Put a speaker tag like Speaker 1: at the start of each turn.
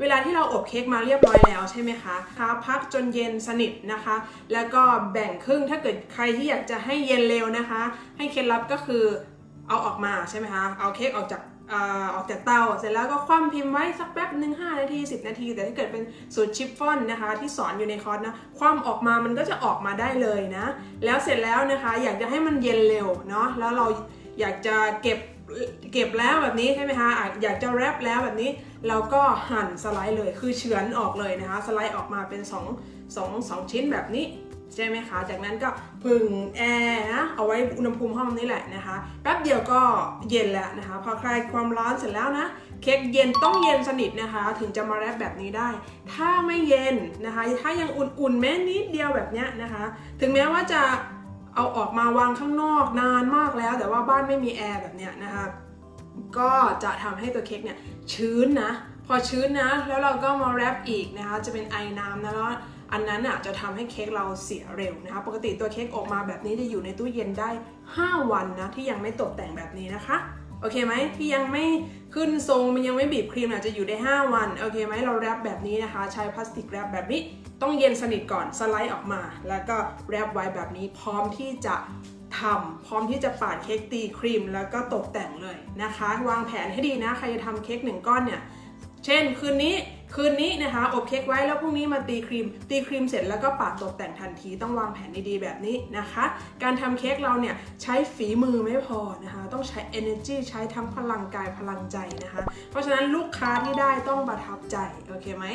Speaker 1: เวลาที่เราอบเค้กมาเรียบร้อยแล้วใช่ไหมคะคะพักจนเย็นสนิทนะคะ แล้วก็แบ่งครึ่งถ้าเกิดใครที่อยากจะให้เย็นเร็วนะคะ ให้เคล็ดลับก็คือเอาออกมาใช่ไหมคะเอาเค้กออกจากเอ่อออกจากเตาเสร็จแล้วก็คว่ำพิมพ์ไว้สักแป๊บหนึ่ง5นาที 10 นาที แต่ถ้าเกิดเป็นสูตรชิฟฟ่อนนะคะ ที่สอนอยู่ในคอร์สนะคว่ำออกมามันก็จะออกมาได้เลยนะ แล้วเสร็จแล้วนะคะอยากจะให้มันเย็นเร็วเนาะแล้วเราอยากจะเก็บ เก็บแล้วแบบนี้ใช่ไหมคะอยากจะแรปแล้วแบบนี้ เราก็หั่นสไลด์เลยคือเฉือนออกเลยนะคะ สไลด์ออกมาเป็น2 2 2ชิ้นแบบนี้ใช่ไหมคะ จากนั้นก็พึ่งแอร์นะ เอาไว้อุณหภูมิห้องนี่แหละนะคะ แป๊บเดียวก็เย็นแล้วนะคะ พอคลายความร้อนเสร็จแล้วนะ เค้กเย็นต้องเย็นสนิทนะคะ ถึงจะมาแรปแบบนี้ได้ ถ้าไม่เย็นนะคะ ถ้ายังอุ่นๆแม้นิดเดียวแบบนี้นะคะ ถึงแม้ว่าจะ เอาออกมาวางข้างนอกนานมากแล้ว แต่ว่าบ้านไม่มีแอร์แบบเนี้ยนะคะก็จะทำให้ตัวเค้กเนี่ยชื้นนะ พอชื้นนะ แล้วเราก็มาแรปอีกนะคะ จะเป็นไอน้ำนะแล้วอันนั้นอะจะทำให้เค้กเราเสียเร็วนะคะ ปกติตัวเค้กออกมาแบบนี้จะอยู่ในตู้เย็นได้ 5 วันนะที่ยังไม่ตกแต่งแบบนี้นะคะโอเคไหมที่ยังไม่ขึ้นทรงมันยังไม่บีบครีมอาจจะอยู่ได้ 5 วันโอเคไหมเราแรปแบบนี้นะคะ ใช้พลาสติกแรปแบบนี้ต้องเย็นสนิทก่อนสไลด์ออกมา แล้วก็แรปไว้แบบนี้พร้อมที่จะทำพร้อมที่จะปาดเค้กตีครีม แล้วก็ตกแต่งเลยนะคะ วางแผนให้ดีนะ ใครจะทำเค้กหนึ่งก้อนเนี่ย เช่นคืนนี้ คืนนี้นะคะ อบเค้กไว้แล้วพรุ่งนี้มาตีครีม ตีครีมเสร็จแล้วก็ปาดตกแต่งทันทีต้องวางแผนดีๆแบบนี้นะคะ การทำเค้กเราเนี่ยใช้ฝีมือไม่พอนะคะ ต้องใช้ energy ใช้ทั้งพลังกายพลังใจนะคะ เพราะฉะนั้นลูกค้าที่ได้ต้องประทับใจ โอเคไหม